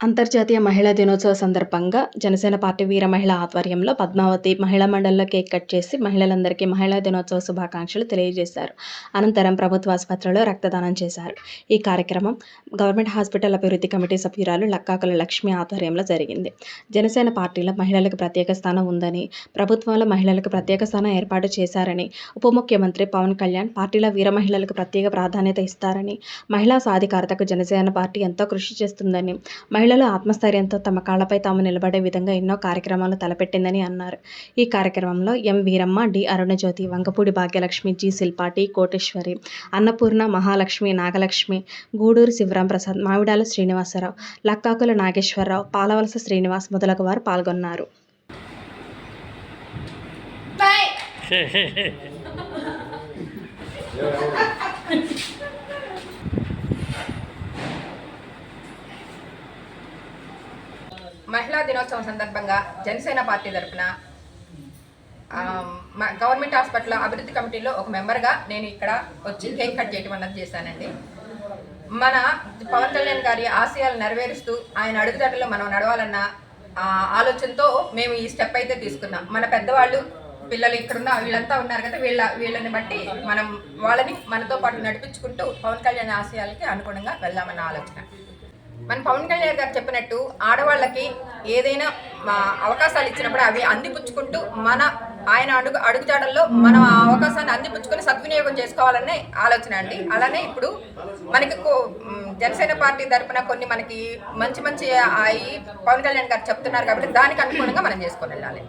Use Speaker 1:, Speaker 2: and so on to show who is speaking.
Speaker 1: అంతర్జాతీయ మహిళా దినోత్సవ సందర్భంగా జనసేన పార్టీ వీర మహిళ ఆధ్వర్యంలో పద్మావతి మహిళా మండలిలో కేక్ కట్ చేసి మహిళలందరికీ మహిళా దినోత్సవ శుభాకాంక్షలు తెలియజేశారు. అనంతరం ప్రభుత్వ ఆసుపత్రిలో రక్తదానం చేశారు. ఈ కార్యక్రమం గవర్నమెంట్ హాస్పిటల్ అభివృద్ధి కమిటీ సభ్యురాలు లక్కాకుల లక్ష్మి ఆధ్వర్యంలో జరిగింది. జనసేన పార్టీలో మహిళలకు ప్రత్యేక స్థానం ఉందని ప్రభుత్వంలో మహిళలకు ప్రత్యేక స్థానం ఏర్పాటు చేశారని ఉప ముఖ్యమంత్రి పవన్ కళ్యాణ్ పార్టీలో వీర మహిళలకు ప్రత్యేక ప్రాధాన్యత ఇస్తారని మహిళా సాధికారతకు జనసేన పార్టీ ఎంతో కృషి చేస్తుందని మహిళలు ఆత్మస్థైర్యంతో తమ కాళ్ళపై తాము నిలబడే విధంగా ఎన్నో కార్యక్రమాలు తలపెట్టిందని అన్నారు. ఈ కార్యక్రమంలో M Veeramma D Arunajyothi Vangapudi Bhagyalakshmi G Shilpa T Koteswari Annapurna Mahalakshmi Nagalakshmi Guduru Sivaram Prasad Mavidala Srinivasarao Lakkakula Nageswararao Palavalasa Srinivas మొదలగు వారు పాల్గొన్నారు.
Speaker 2: మహిళా దినోత్సవం సందర్భంగా జనసేన పార్టీ తరఫున గవర్నమెంట్ హాస్పిటల్ అభివృద్ధి కమిటీలో ఒక మెంబర్గా నేను ఇక్కడ వచ్చి కేక్ కట్ చేయడం అన్నది చేశానండి. మన పవన్ కళ్యాణ్ గారి ఆశయాలు నెరవేరుస్తూ ఆయన అడుగుదడలో మనం నడవాలన్న ఆలోచనతో మేము ఈ స్టెప్ అయితే తీసుకున్నాం. మన పెద్దవాళ్ళు పిల్లలు ఇక్కడున్న వీళ్ళంతా ఉన్నారు కదా వీళ్ళ వీళ్ళని బట్టి మనం వాళ్ళని మనతో పాటు నడిపించుకుంటూ పవన్ కళ్యాణ్ ఆశయాలకి అనుగుణంగా వెళ్దామన్న ఆలోచన. మన పవన్ కళ్యాణ్ గారు చెప్పినట్టు ఆడవాళ్ళకి ఏదైనా అవకాశాలు ఇచ్చినప్పుడు అవి అందిపుచ్చుకుంటూ మన ఆయన అడుగు అడుగుజాడల్లో మనం ఆ అవకాశాన్ని అందిపుచ్చుకొని సద్వినియోగం చేసుకోవాలనే ఆలోచన అండి. అలానే ఇప్పుడు మనకి జనసేన పార్టీ తరపున కొన్ని మనకి మంచి మంచి అయి పవన్ కళ్యాణ్ గారు చెప్తున్నారు కాబట్టి దానికి అనుగుణంగా మనం చేసుకొని వెళ్ళాలి.